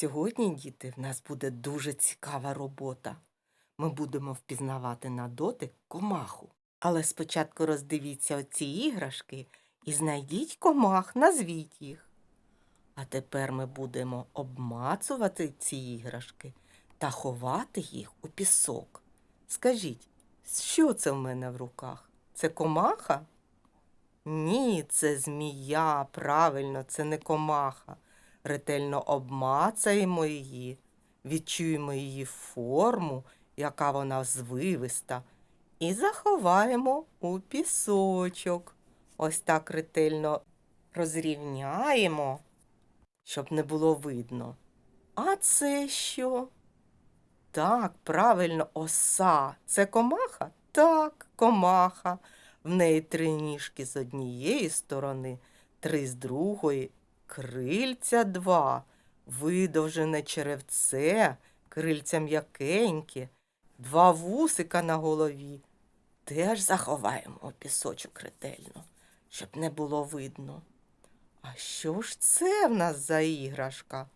Сьогодні, діти, в нас буде дуже цікава робота. Ми будемо впізнавати на дотик комаху. Але спочатку роздивіться оці іграшки і знайдіть комах, назвіть їх. А тепер ми будемо обмацувати ці іграшки та ховати їх у пісок. Скажіть, що це в мене в руках? Це комаха? Ні, це змія, правильно, це не комаха. Ретельно обмацаємо її, відчуємо її форму, яка вона звивиста, і заховаємо у пісочок. Ось так ретельно розрівняємо, щоб не було видно. А це що? Так, правильно, оса. Це комаха? Так, комаха. В неї три ніжки з однієї сторони, три з другої, крильця два, видовжене черевце, крильця м'якенькі, два вусика на голові. Теж заховаємо у пісочок ретельно, щоб не було видно. А що ж це в нас за іграшка?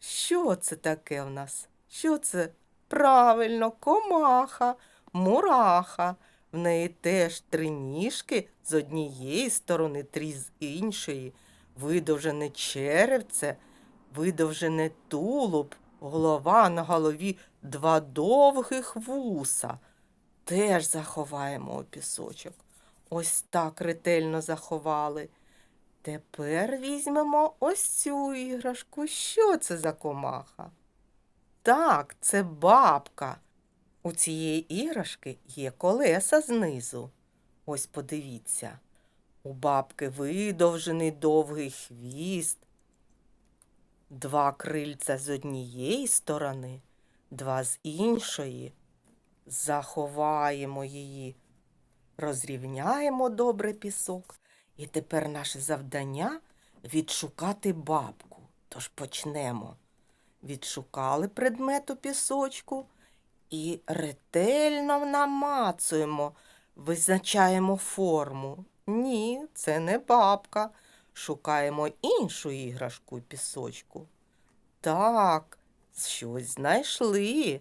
Що це таке в нас? Що це? Правильно, комаха, мураха. В неї теж три ніжки з однієї сторони, три з іншої, видовжене черевце, видовжене тулуб, голова на голові два довгих вуса. Теж заховаємо у пісочок. Ось так ретельно заховали. Тепер візьмемо ось цю іграшку. Що це за комаха? Так, це бабка. У цієї іграшки є колеса знизу. Ось подивіться. У бабки видовжений довгий хвіст, два крильця з однієї сторони, два з іншої. Заховаємо її, розрівняємо добре пісок. І тепер наше завдання відшукати бабку. Тож почнемо. Відшукали предмет у пісочку і ретельно намацуємо, визначаємо форму. Ні, це не бабка. Шукаємо іншу іграшку пісочку. Так, щось знайшли.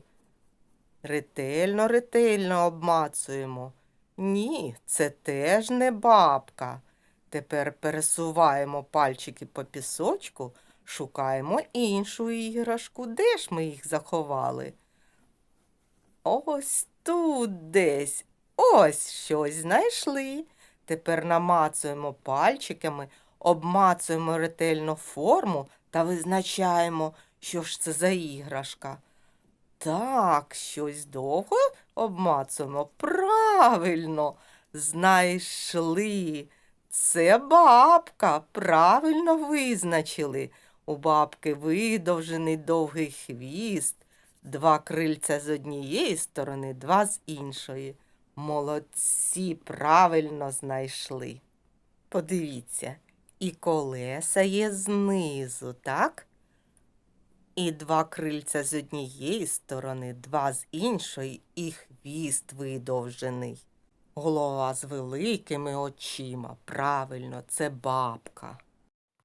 Ретельно, ретельно обмацуємо. Ні, це теж не бабка. Тепер пересуваємо пальчики по пісочку, шукаємо іншу іграшку. Де ж ми їх заховали? Ось тут десь. Ось щось знайшли. Тепер намацуємо пальчиками, обмацуємо ретельно форму та визначаємо, що ж це за іграшка. Так, щось довго обмацуємо. Правильно, знайшли. Це бабка. Правильно визначили. У бабки видовжений довгий хвіст, два крильця з однієї сторони, два з іншої. Молодці, правильно знайшли. Подивіться, і колеса є знизу, так? І два крильця з однієї сторони, два з іншої, і хвіст видовжений. Голова з великими очима. Правильно, це бабка.